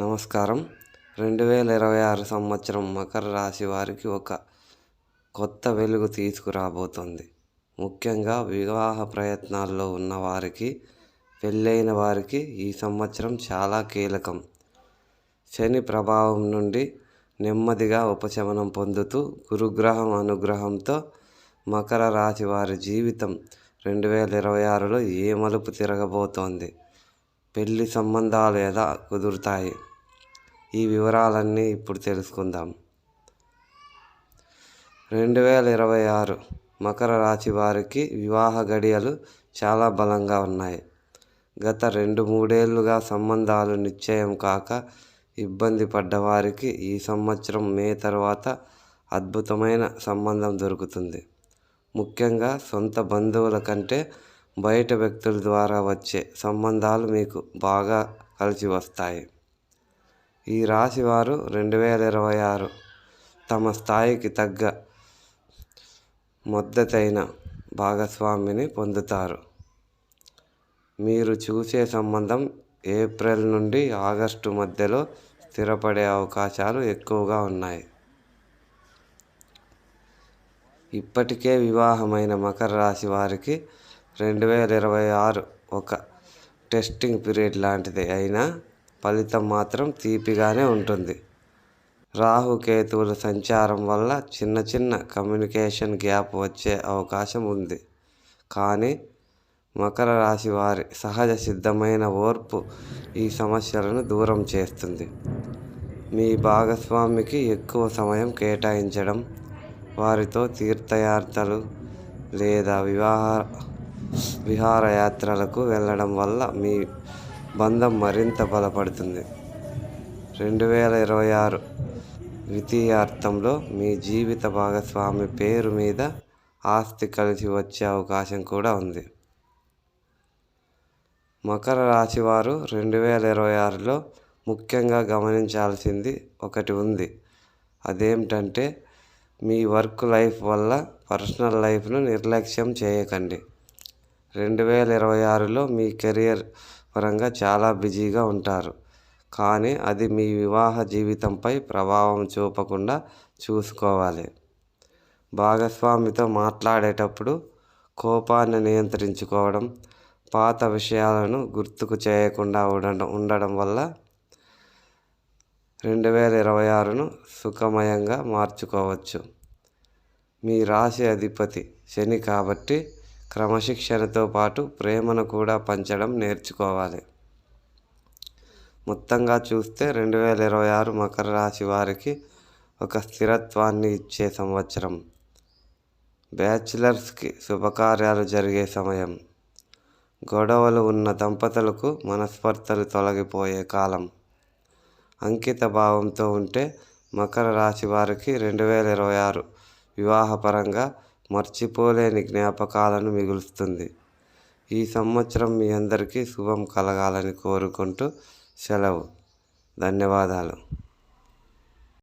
నమస్కారం. రెండు వేల ఇరవై ఆరు సంవత్సరం మకర రాశి వారికి ఒక కొత్త వెలుగు తీసుకురాబోతోంది. ముఖ్యంగా వివాహ ప్రయత్నాల్లో ఉన్న వారికి పెళ్ళైన వారికి ఈ సంవత్సరం చాలా కీలకం. శని ప్రభావం నుండి నెమ్మదిగా ఉపశమనం పొందుతూ గురుగ్రహం అనుగ్రహంతో మకర రాశి వారి జీవితం రెండు వేల ఇరవై ఆరులో ఏ మలుపు తిరగబోతోంది? పెళ్ళి సంబంధాలు ఎలా కుదురుతాయి? ఈ వివరాలన్నీ ఇప్పుడు తెలుసుకుందాం. రెండు వేల ఇరవై ఆరు మకర రాశి వారికి వివాహ గడియలు చాలా బలంగా ఉన్నాయి. గత రెండు మూడేళ్ళుగా సంబంధాలు నిశ్చయం కాక ఇబ్బంది పడ్డవారికి ఈ సంవత్సరం మే తర్వాత అద్భుతమైన సంబంధం దొరుకుతుంది. ముఖ్యంగా సొంత బంధువుల కంటే బయట వ్యక్తుల ద్వారా వచ్చే సంబంధాలు మీకు బాగా కలిసి వస్తాయి. ఈ రాశి వారు రెండు వేల ఇరవై ఆరు తమ స్థాయికి తగ్గ మద్దతైన భాగస్వామిని పొందుతారు. మీరు చూసే సంబంధం ఏప్రిల్ నుండి ఆగస్టు మధ్యలో స్థిరపడే అవకాశాలు ఎక్కువగా ఉన్నాయి. ఇప్పటికే వివాహమైన మకర రాశి వారికి రెండు వేల ఇరవై ఆరు ఒక టెస్టింగ్ పీరియడ్ లాంటిది అయినా ఫలితం మాత్రం తీపిగానే ఉంటుంది. రాహుకేతువుల సంచారం వల్ల చిన్న చిన్న కమ్యూనికేషన్ గ్యాప్ వచ్చే అవకాశం ఉంది. కానీ మకర రాశి వారి సహజ సిద్ధమైన ఓర్పు ఈ సమస్యలను దూరం చేస్తుంది. మీ భాగస్వామికి ఎక్కువ సమయం కేటాయించడం వారితో తీర్థయాత్రలు లేదా వివాహ విహారయాత్రలకు వెళ్ళడం వల్ల మీ బంధం మరింత బలపడుతుంది. రెండు వేల ఇరవై ఆరు ద్వితీయార్థంలో మీ జీవిత భాగస్వామి పేరు మీద ఆస్తి కలిసి వచ్చే అవకాశం కూడా ఉంది. మకర రాశి వారు రెండు వేల ఇరవై ఆరులో ముఖ్యంగా గమనించాల్సింది ఒకటి ఉంది. అదేమిటంటే మీ వర్క్ లైఫ్ వల్ల పర్సనల్ లైఫ్ను నిర్లక్ష్యం చేయకండి. రెండు వేల ఇరవై ఆరులో మీ కెరియర్ పరంగా చాలా బిజీగా ఉంటారు. కానీ అది మీ వివాహ జీవితంపై ప్రభావం చూపకుండా చూసుకోవాలి. భాగస్వామితో మాట్లాడేటప్పుడు కోపాన్ని నియంత్రించుకోవడం పాత విషయాలను గుర్తుకు చేయకుండా ఉండడం ఉండడం వల్ల రెండు వేల ఇరవై ఆరును సుఖమయంగా మార్చుకోవచ్చు. మీ రాశి అధిపతి శని కాబట్టి క్రమశిక్షణతో పాటు ప్రేమను కూడా పంచడం నేర్చుకోవాలి. మొత్తంగా చూస్తే రెండు వేల ఇరవై ఆరు మకర రాశి వారికి ఒక స్థిరత్వాన్ని ఇచ్చే సంవత్సరం. బ్యాచిలర్స్కి శుభకార్యాలు జరిగే సమయం. గొడవలు ఉన్న దంపతులకు మనస్పర్ధలు తొలగిపోయే కాలం. అంకిత భావంతో ఉంటే మకర రాశి వారికి రెండు వేల ఇరవై ఆరు వివాహపరంగా మర్చిపోలేని జ్ఞాపకాలను మిగులుస్తుంది. ఈ సంవత్సరం మీ అందరికీ శుభం కలగాలని కోరుకుంటూ సెలవు. ధన్యవాదాలు.